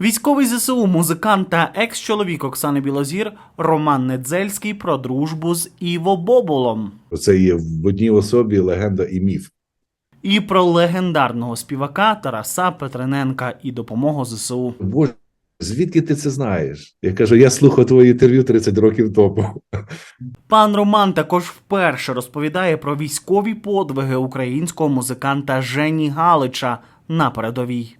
Військовий ЗСУ, музикант та екс-чоловік Оксани Білозір Роман Недзельський про дружбу з Іво Боболом Це є в одній особі легенда і міф. і про легендарного співака Тараса Петрененка і допомогу ЗСУ. Боже, звідки ти це знаєш? Я кажу, я слухав твоє інтерв'ю 30 років тому. Пан Роман також вперше розповідає про військові подвиги українського музиканта Жені Галича на передовій.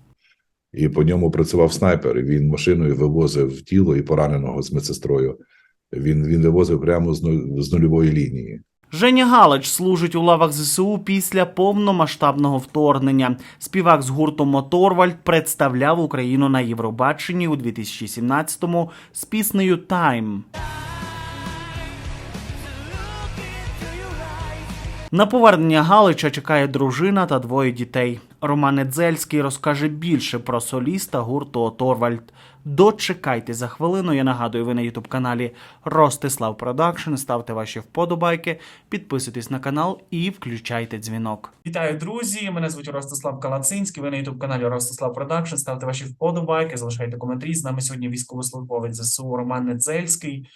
І по ньому працював снайпер. Він машиною вивозив тіло і пораненого з медсестрою. Він, він вивозив прямо з, ну- нульової лінії. Женя Галич служить у лавах ЗСУ після повномасштабного вторгнення. Співак з гурту Моторвальд представляв Україну на Євробаченні у 2017-му з піснею Тайм. На повернення Галича чекає дружина та двоє дітей. Роман Недзельський розкаже більше про соліста гурту Оторвальд. Дочекайте за хвилину. Я нагадую, ви на ютуб каналі Ростислав Продакшн. Ставте ваші вподобайки, підписуйтесь на канал і включайте дзвінок. Вітаю, друзі! Мене звуть Ростислав Калацинський. Ви на ютуб каналі Ростислав Продакшн. Ставте ваші вподобайки, залишайте коментарі. З нами сьогодні військовослужбовець ЗСУ Роман Недзельський,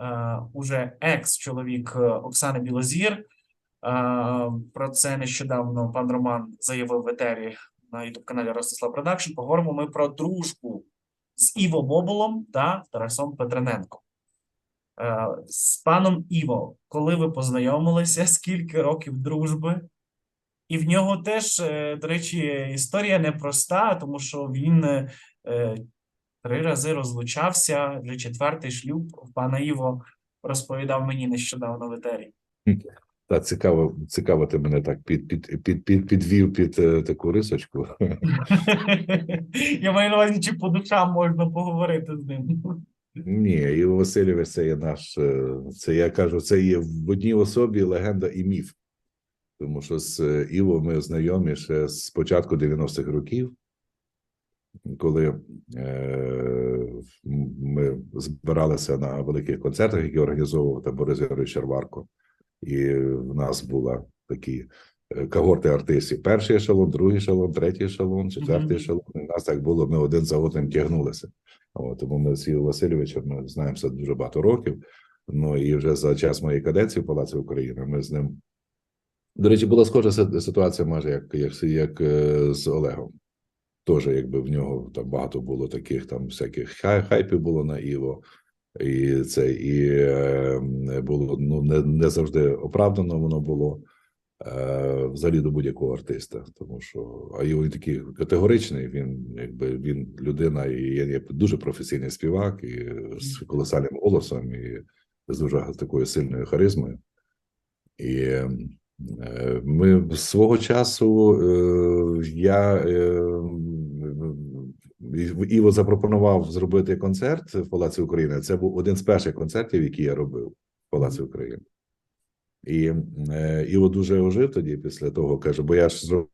е, уже екс-чоловік е, Оксани Білозір. Е, Про це нещодавно пан Роман заявив в етері на youtube каналі Ростислав Продакшн. Поговоримо ми про дружбу з Іво Боболом та Тарасом Петрененком. Е, З паном Іво, коли ви познайомилися, скільки років дружби? І в нього теж, е, до речі, історія непроста, тому що він три рази розлучався, вже четвертий шлюб. Пана Іво розповідав мені нещодавно в етері. Та цікаво, цікаво, ти мене так під, під, під, під, підвів під е, таку рисочку. Я маю на увазі, чи по душам можна поговорити з ним. Ні, Іво Васильович, це є наш. е, Це я кажу, це є в одній особі легенда і міф. Тому що з е, Іво ми знайомі ще з початку 90-х років, коли е, ми збиралися на великих концертах, які організовував та Борис Ярович Черварко. І в нас була такі е, когорти артистів: перший ешелон, другий ешелон, третій ешелон, четвертий ешелон. І в нас так було, ми один за одним тягнулися. От, тому ми з Ігорем Васильовичем ми знаємося дуже багато років. Ну і вже за час моєї каденції в Палаці України ми з ним. До речі, була схожа ситуація, майже як, як, як е, з Олегом. Теж, якби в нього там багато було таких там всяких хай, хайпів було на Іво, і це і е, було ну не, не завжди оправдано воно було е, взагалі до будь-якого артиста. Тому що а він такий категоричний. Він якби він людина, і є, є дуже професійний співак, і з колосальним голосом, і з дуже такою сильною харизмою. І е, ми свого часу я Іво запропонував зробити концерт в Палаці України. Це був один з перших концертів, які я робив в Палаці України. І е, Іво дуже ожив тоді після того, каже: бо я ж зробив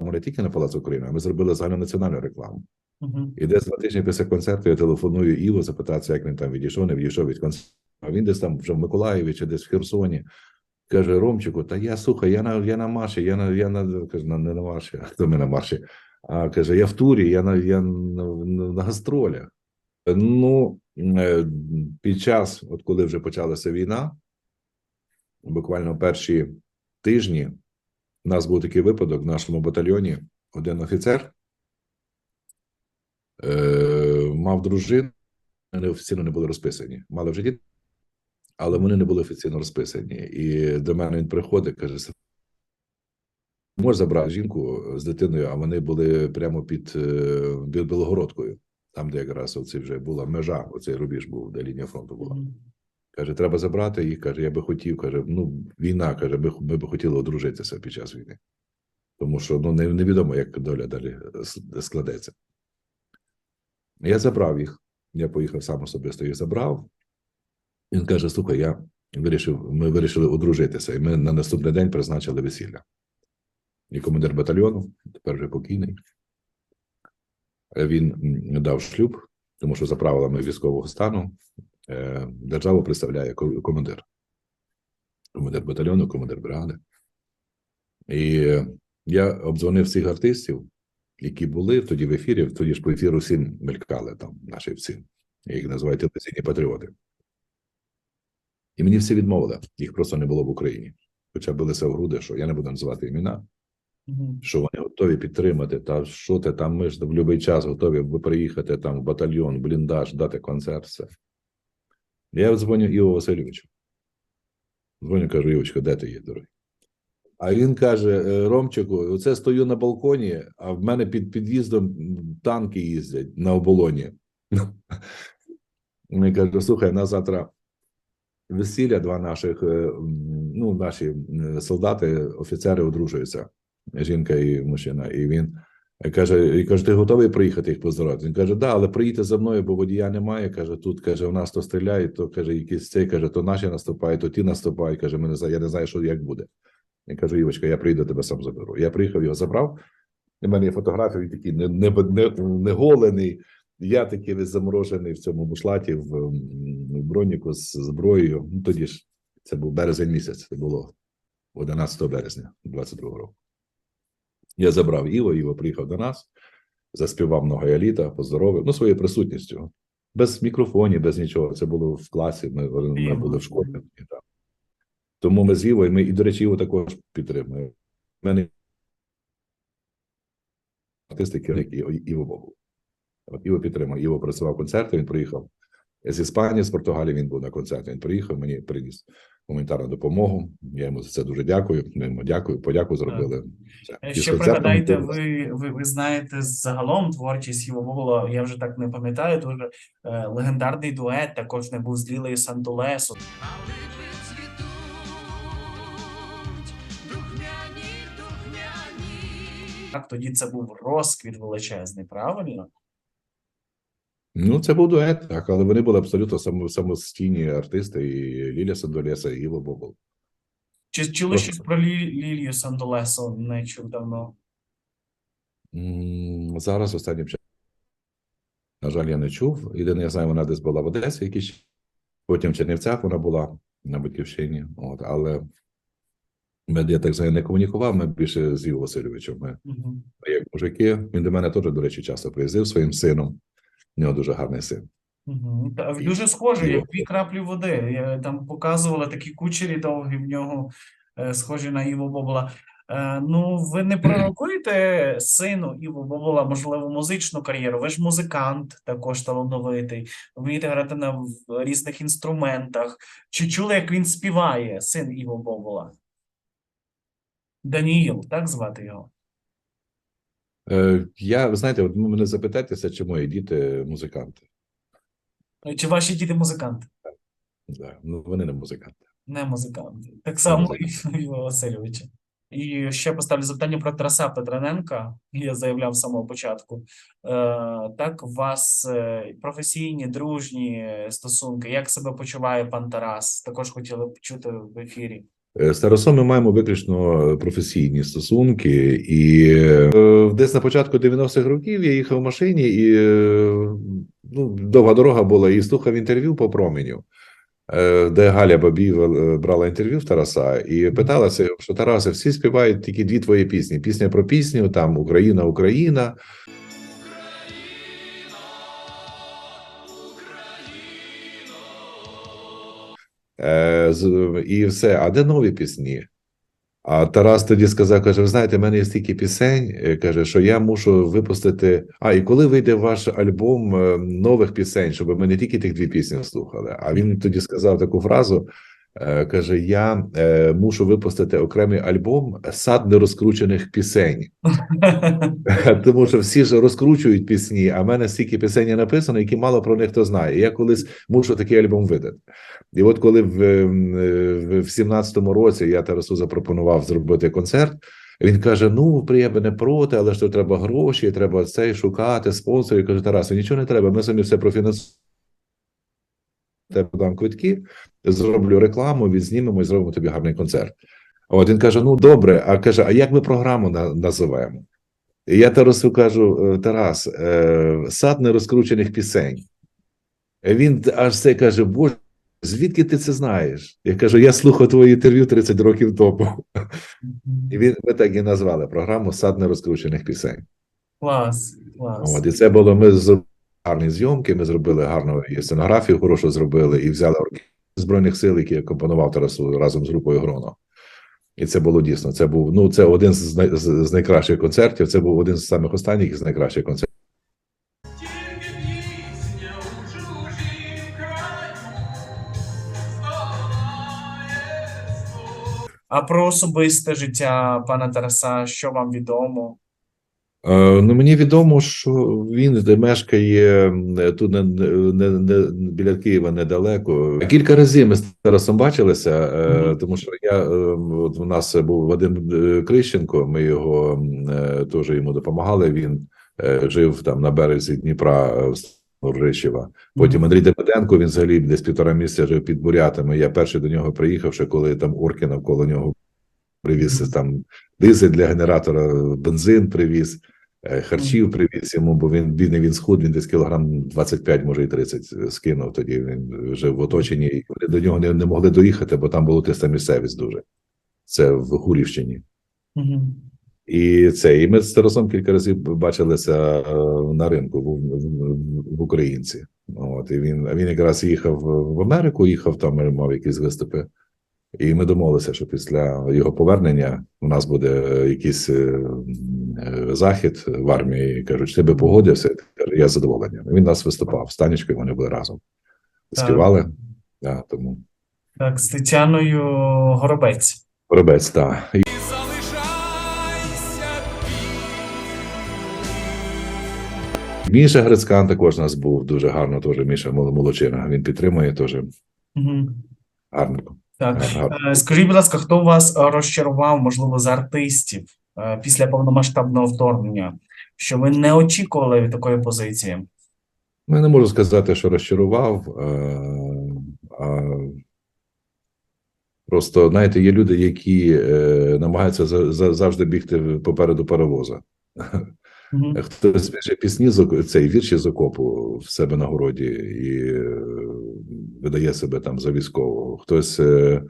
не тільки на Палац України, а ми зробили загальнонаціональну рекламу. Мгм. І десь два тижні після концерту я телефоную Іву запитатися, як він там відійшов, не відійшов від концерту. А він десь там вже в Миколаєві чи десь в Херсоні. Каже: Ромчику, та я слухай, я на я на марші, я на я на каже, на не на марші, а хто ми на марші? А каже: я в турі, я на я на, гастролях. Ну е, під час, от коли вже почалася війна, буквально перші тижні, у нас був такий випадок в нашому батальйоні. Один офіцер е, мав дружину, вони офіційно не були розписані. Мали вже дітей, але вони не були офіційно розписані. І до мене він приходить, каже: «Сер, можеш забрати жінку з дитиною, а вони були прямо під, е, під Білогородкою, там, де якраз оці вже була межа, оцей рубіж був, де лінія фронту була. Каже, треба забрати їх. Каже, я би хотів. Каже, ну війна. Каже, ми, ми би хотіли одружитися під час війни. Тому що ну невідомо, як доля далі складеться. Я забрав їх. Я поїхав сам особисто їх забрав. Він каже: слухай, я вирішив, ми вирішили одружитися, і ми на наступний день призначили весілля. І командир батальйону, тепер вже покійний. е, Він дав шлюб, тому що за правилами військового стану е, державу представляє командир. Командир батальйону, командир бригади. І я обдзвонив всіх артистів які були тоді в ефірі, тоді ж по ефіру всі мелькали там, наші всі, їх називаю телевізійні патріоти. І мені всі відмовили, їх просто не було в Україні. Хоча билися в груди, що я не буду називати імена. Що вони готові підтримати. Та що ти там, ми ж в будь-який час готові приїхати там в батальйон, бліндаж, дати концерт. Все. Я дзвоню Іво Васильовичу. Дзвоню, кажу, Івочка, де ти є, дорогий? А він каже: «Е, Ромчику, оце стою на балконі, а в мене під під'їздом танки їздять на оболоні. Він каже: слухай, на завтра весілля, два наших, е, ну, наші солдати, офіцери одружуються, жінка і мужчина. І він каже: і каже, ти готовий приїхати їх поздоровити? Він каже, да, але приїдьте за мною, бо водія немає. Каже, тут каже, у нас то стріляють, то каже, якісь цей каже, то наші наступають, то ті наступають. Каже, ми не знаю, я не знаю, що як буде. Я кажу, Івочка, я приїду тебе сам заберу. Я приїхав, його забрав. В мене є фотографії, такий не, не, не, не голений. Я такий весь заморожений в цьому бушлаті, в, в броніку з зброєю. Ну, тоді ж це був березень місяць, це було 11 березня 22 року. Я забрав Іво, Іво приїхав до нас, заспівав много еліта, поздоровив, ну, своєю присутністю. Без мікрофонів, без нічого. Це було в класі, ми, ми були в школі. І, так. Тому ми з Іво, і ми, і, до речі, Іво також підтримує. У мене артисти керівник Іво, Іво Богу. От Іво підтримав. Іво працював концерти, він приїхав з Іспанії, з Португалії він був на концерті. Він приїхав, мені приніс гуманітарну допомогу. Я йому за це дуже дякую. Ми йому дякую, подяку зробили. Все. Ще концертом пригадайте, ви, ви, ви знаєте загалом творчість Іво Бобола, я вже так не пам'ятаю, дуже е, легендарний дует, також не був з Лілею Сантолесо. Так, тоді це був розквіт величезний, правильно? Ну, це був дует, так, але вони були абсолютно самостійні артисти, і Ліля Сандолєса, і Іво Бобол. Чи чули щось про Лі, Лілію Сантолесо? Не чув давно. М, Зараз останнім часом, на жаль, я не чув. Єдине, я знаю, вона десь була в Одесі, якісь потім в Чернівцях вона була на батьківщині. От, але ми, я так знаю, не комунікував. Ми більше з Іво Васильовичем. Ми Мгм. як мужики. Він до мене теж, до речі, часто приїздив своїм сином. У нього дуже гарний син. Та, І- Дуже схоже, і- як дві краплі води. Я, там показували такі кучері довгі в нього, е, схожі на Іво Бобола. Е, ну, ви не пророкуєте сину Іво Бобола, можливо, музичну кар'єру? Ви ж музикант, також талановитий. Вмієте грати на в- різних інструментах. Чи чули, як він співає, син Іво Бобола? Даніїл, так звати його? Е, я, ви знаєте, от мене запитаєтеся, чи мої діти музиканти. Чи ваші діти музиканти? Да. Ну, вони не музиканти. Не музиканти. Так само музиканти. і Васильовича. І ще поставлю запитання про Тараса Петрененка. Я заявляв з самого початку. Е, так, у вас е, професійні, дружні стосунки. Як себе почуває пан Тарас? Також хотіли б чути в ефірі. Е, З Тарасом ми маємо виключно професійні стосунки, і е, десь на початку 90-х років я їхав в машині, і е, ну, довга дорога була, і слухав інтерв'ю по променю, е, де Галя Бабів е, брала інтерв'ю в Тараса і питалася, що Тарасе, всі співають тільки дві твої пісні: пісня про пісню, там Україна, Україна. І все. А де нові пісні? А Тарас тоді сказав: каже: Ви знаєте, в мене є стільки пісень, е, каже, що я мушу випустити. А, і коли вийде ваш альбом е, нових пісень, щоб ми не тільки тих дві пісні слухали. А він тоді сказав таку фразу: е, каже: Я е, мушу випустити окремий альбом сад нерозкручених пісень. Тому що всі ж розкручують пісні, а в мене стільки пісень написано, які мало про них хто знає. Я колись мушу такий альбом видати. І от коли в, ем, е, в, в 17-му році я Тарасу запропонував зробити концерт, він каже: Ну, я би не проти, але ж то треба гроші, треба цей шукати, спонсорів. Я кажу, Тарасу, нічого не треба, ми самі все профінансуємо. Тебе дам квитки, зроблю рекламу, відзнімемо і зробимо тобі гарний концерт. От він каже: Ну добре, а каже, а як ми програму на, називаємо? І я Тарасу кажу: «Е, Тарас, е, сад нерозкручених пісень. Він аж це каже: Боже, звідки ти це знаєш? Я кажу: я слухав твоє інтерв'ю 30 років тому. І він ми так і назвали програму Сад нерозкручених пісень. Клас, клас. От, і це було ми зробили гарні зйомки. Ми зробили гарну і сценографію, хорошу зробили, і взяли оркестр збройних сил, який я компонував Тарасу разом з групою Гроно. І це було дійсно. Це був ну це один з, най, з, найкращих концертів. Це був один з самих останніх з найкращих концертів. А про особисте життя пана Тараса, що вам відомо? Е, ну, мені відомо, що він де мешкає тут не, не, не, біля Києва недалеко. Кілька разів ми з Тарасом бачилися, е, тому що я е, от у нас був Вадим Крищенко. Ми його теж йому допомагали. Він жив там на березі Дніпра в Ржищева. Потім Андрій Демиденко, він взагалі десь півтора місяця жив під Бурятами. Я перший до нього приїхав, ще коли там орки навколо нього привіз там дизель для генератора, бензин привіз, е, харчів привіз йому, бо він бідний він схуд, він десь кілограм 25, може і 30 скинув. Тоді він жив в оточенні, і вони до нього не, не могли доїхати, бо там була тиста місцевість дуже. Це в Гурівщині. І це, і ми з Тарасом кілька разів бачилися е, на ринку в, в, в Українці. От, і він, він якраз їхав в Америку, їхав там, мав якісь виступи. І ми домовилися, що після його повернення у нас буде якийсь е, е, захід в армії. Кажуть, ти би погодився. Я з задоволенням. Він нас виступав з Танечкою, вони були разом. Так. Співали. Да, тому Так, з Тетяною Горобець. Робець, так. Міша Грицькан також у нас був дуже гарно, теж Міша Молодчина. Він підтримує теж Мгм. гарно. Так. Е, Скажіть, будь ласка, хто вас е, розчарував, можливо, з артистів е, після повномасштабного вторгнення, що ви не очікували від такої позиції? Ну, Я не можу сказати, що розчарував. е, А просто, знаєте, є люди, які е, намагаються за- за- завжди бігти попереду паровоза. Мгм. Хтось пише пісні з цей вірші з окопу в себе на городі і е, видає себе там за військового. Хтось е,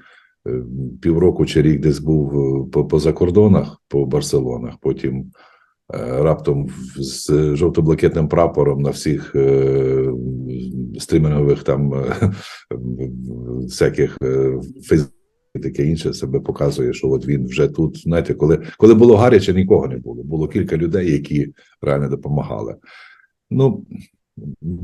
півроку чи рік десь був по, по закордонах, по Барселонах, потім раптом з жовто-блакитним прапором на всіх стрімінгових там всяких е, фейс і таке інше себе показує, що от він вже тут. Знаєте, коли, коли було гаряче, нікого не було. Було кілька людей, які реально допомагали. Ну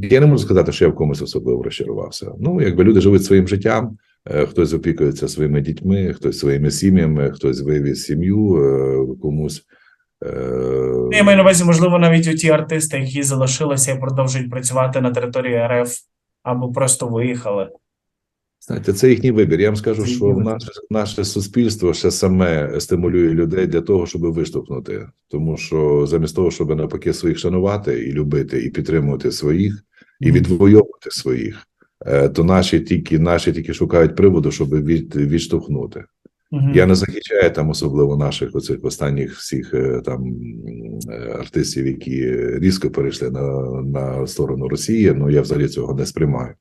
я не можу сказати, що я в комусь особливо розчарувався. Ну, якби люди живуть своїм життям, е, хтось опікується своїми дітьми, хтось своїми сім'ями, хтось вивіз сім'ю е, комусь. е, Я маю на увазі, можливо, навіть у ті артисти, які залишилися і продовжують працювати на території РФ або просто виїхали. Знаєте, це їхній вибір. Я вам скажу, Це що наше, наше суспільство ще саме стимулює людей для того, щоб виштовхнути. Тому що замість того, щоб навпаки своїх шанувати і любити, і підтримувати своїх, і відвоювати своїх, е, то наші тільки наші тільки шукають приводу, щоб від, відштовхнути. Я не захищаю там особливо наших оцих останніх всіх е, там е, артистів, які різко перейшли на, на сторону Росії. Ну я взагалі цього не сприймаю.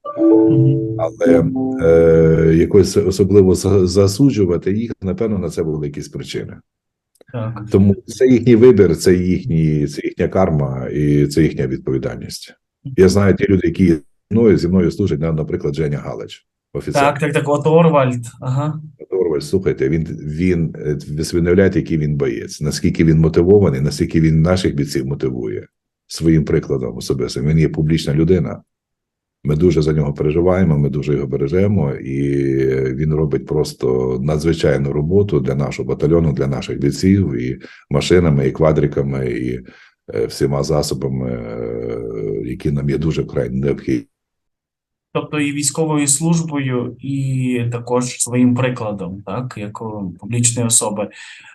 Але е, якось особливо засуджувати їх, напевно, на це були якісь причини. Так. Тому це їхній вибір, це їхні, це їхня карма і це їхня відповідальність. Я знаю ті люди, які зі мною зі мною служать, на- наприклад, Женя Галич, офіцер. Так, так, так, от Орвальд. Ага. Орваль, слухайте, він він е, собі який він боєць, наскільки він мотивований, наскільки він наших бійців мотивує своїм прикладом особисто. Він є публічна людина. Ми дуже за нього переживаємо, ми дуже його бережемо, і він робить просто надзвичайну роботу для нашого батальйону, для наших бійців, і машинами, і квадриками, і е, всіма засобами, е, які нам є дуже вкрай необхідні. Тобто і військовою службою, і також своїм прикладом, так, як публічної особи.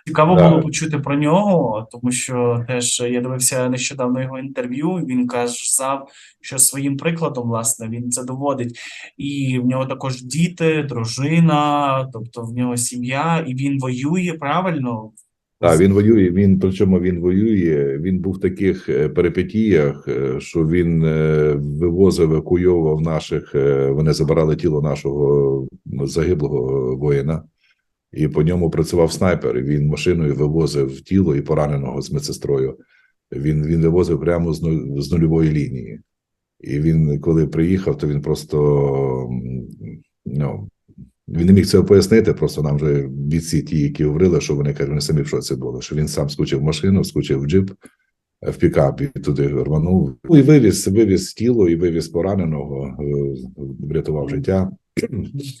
Цікаво Да. було почути про нього, тому що теж я дивився нещодавно його інтерв'ю. Він казав, що своїм прикладом, власне, він це доводить. І в нього також діти, дружина, тобто в нього сім'я, і він воює правильно. Так, він воює. Він причому він воює. Він був в таких е, перипетіях, е, що він е, вивозив, евакуйовував наших. Вони забирали тіло нашого загиблого воїна, і по ньому працював снайпер. і Він машиною вивозив тіло і пораненого з медсестрою. Він, він вивозив прямо з, нуль, з нульової лінії. І він, коли приїхав, то він просто ну, він не міг цього пояснити. Просто нам вже бійці ті, які говорили, що вони кажуть, вони самі в шоці були, що він сам скучив машину, скучив в джип, в пікап і туди рванув. Ну, і вивіз, вивіз тіло, і вивіз пораненого, е, врятував життя.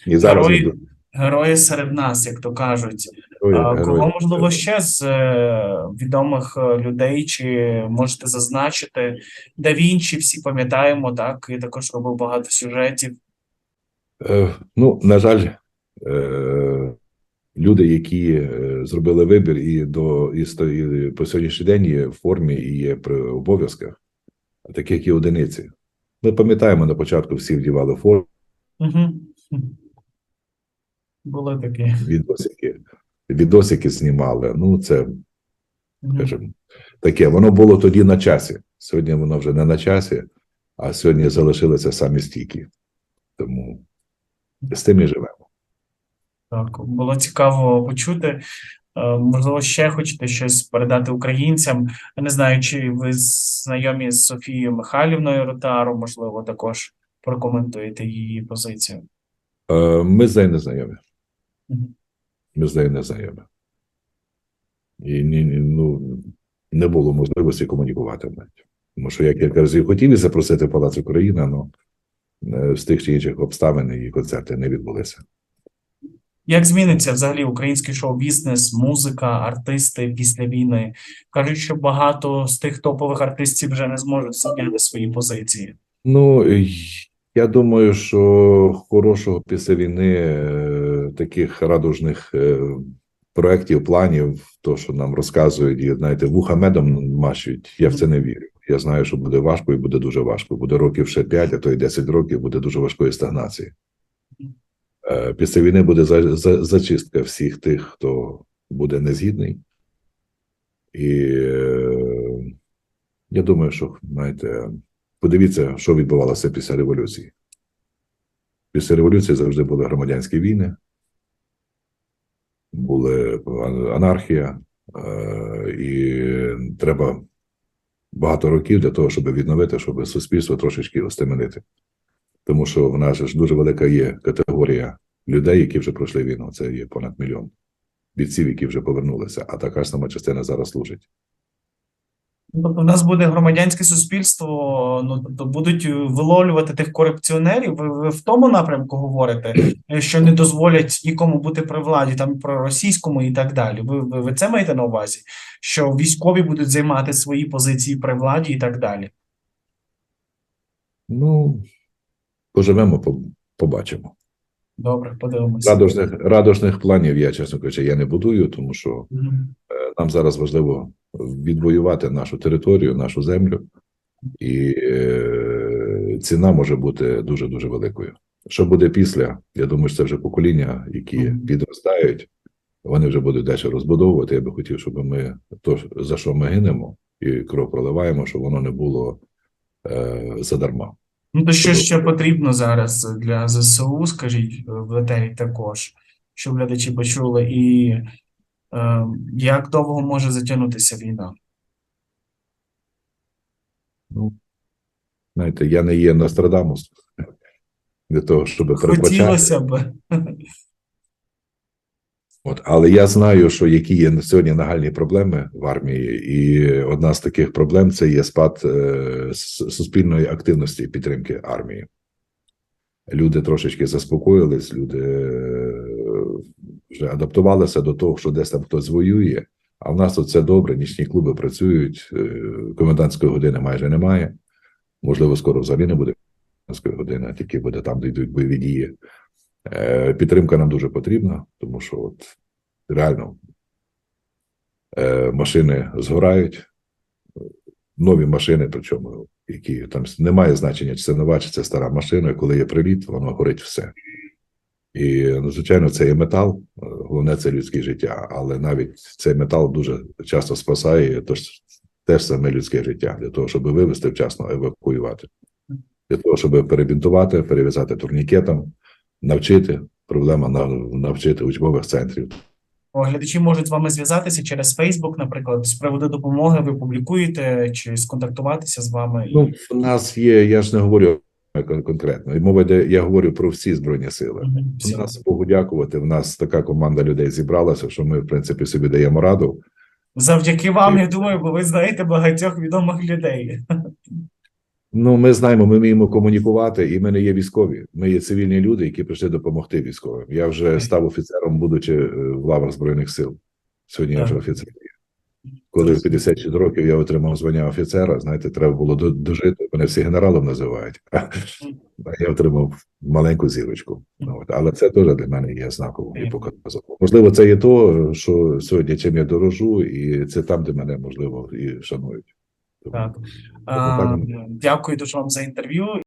І зараз Герої- він Герої серед нас, як то кажуть. герой. Кого можливо ще з е, відомих е, людей, чи можете зазначити, Да Вінчі всі пам'ятаємо, так і також робив багато сюжетів. Е, Ну, на жаль, е, люди, які е, зробили вибір і до і, сто- і по сьогоднішній день є в формі і є при обов'язках, як і одиниці. Ми пам'ятаємо, на початку всі вдівали форму, Угу. Були такі. відосики, відосики знімали. Ну, це, скажімо, таке. Воно було тоді на часі. Сьогодні воно вже не на часі, а сьогодні залишилися самі стійкі. Тому з тим і живемо. Так, було цікаво почути. Е, Можливо, ще хочете щось передати українцям. Я не знаю, чи ви знайомі з Софією Михайлівною Ротару, можливо, також прокоментуєте її позицію. Е, Ми з нею не знайомі. Ми з нею не знайомі. І ні, ні, ну, не було можливості комунікувати навіть. Тому що я кілька разів хотів її запросити Палац Україна, але з тих чи інших обставин її концерти не відбулися. Як зміниться взагалі український шоу-бізнес, музика, артисти після війни? Кажуть, що багато з тих топових артистів вже не зможуть зайняти свої позиції. Ну, я думаю, що хорошого після війни е, таких радужних е, проєктів, планів, то, що нам розказують, і знаєте, вуха медом мащуть, я в це не вірю. Я знаю, що буде важко і буде дуже важко. Буде років ще 5, а то й 10 років буде дуже важкої стагнації. Е, Після війни буде за, за, зачистка всіх тих, хто буде незгідний. І е, я думаю, що знаєте, подивіться, що відбувалося після революції. Після революції завжди були громадянські війни, були анархія, е, і треба багато років для того, щоб відновити, щоб суспільство трошечки остеменити. Тому що в нас ж дуже велика є категорія людей, які вже пройшли війну. Це є понад мільйон бійців, які вже повернулися, а така ж сама частина зараз служить. Тобто в нас буде громадянське суспільство, ну тобто будуть виловлювати тих корупціонерів. Ви, ви в тому напрямку говорите, що не дозволять нікому бути при владі, там про російському і так далі. Ви, ви, ви це маєте на увазі? Що військові будуть займати свої позиції при владі і так далі? Ну, поживемо, побачимо. Добре, подивимося. Радужних, радужних планів я, чесно кажучи, я не будую, тому що Мгм. е, нам зараз важливо відвоювати нашу територію, нашу землю, і е, ціна може бути дуже дуже великою. Що буде після? Я думаю, що це вже покоління, які Мгм. підростають, вони вже будуть далі розбудовувати. Я би хотів, щоб ми то, за що ми гинемо і кров проливаємо, щоб воно не було е, задарма. Ну то що ще потрібно зараз для ЗСУ, скажіть в етері також, щоб глядачі почули, і е, як довго може затягнутися війна? Ну, знаєте, я не є Нострадамус для того, щоб передбачати. Хотілося б. От, але я знаю, що які є на сьогодні нагальні проблеми в армії, і одна з таких проблем це є спад е, суспільної активності підтримки армії. Люди трошечки заспокоїлись, люди е, вже адаптувалися до того, що десь там хтось воює. А в нас тут все добре, нічні клуби працюють, е, комендантської години майже немає. Можливо, скоро взагалі не буде комендантської години, тільки буде там, де йдуть бойові дії. Е, Підтримка нам дуже потрібна, тому що от реально е, машини згорають, нові машини, причому які там немає значення, чи це нова, чи це стара машина. Коли є приліт, воно горить все. І, ну, звичайно, це є метал, е, головне це людське життя, але навіть цей метал дуже часто спасає тож, теж саме людське життя для того, щоб вивезти вчасно евакуювати, для того, щоб перебінтувати, перев'язати турнікетом, навчити. Проблема на- навчити учбових центрів Глядачі можуть з вами зв'язатися через Facebook, наприклад, з приводу допомоги ви публікуєте чи сконтактуватися з вами. Ну, в нас є, я ж не говорю конкретно. І Мова йде, я говорю про всі збройні сили. Мгм, У нас Богу дякувати. В нас така команда людей зібралася, що ми, в принципі, собі даємо раду. Завдяки вам, я думаю, бо ви знаєте багатьох відомих людей. Ну, ми знаємо, ми вміємо комунікувати, і ми не є військові. Ми є цивільні люди, які прийшли допомогти військовим. Я вже став офіцером, будучи е, в лавах збройних сил. Сьогодні я вже офіцер. Коли в 56 років я отримав звання офіцера, знаєте, треба було дожити. Мене всі генералом називають. А я отримав маленьку зірочку. Ну. Але це теж для мене є знаковим і показовим. Можливо, це є то, що сьогодні чим я дорожу, і це там, де мене можливо і шанують. Так. воно. Дякую дуже вам за інтерв'ю.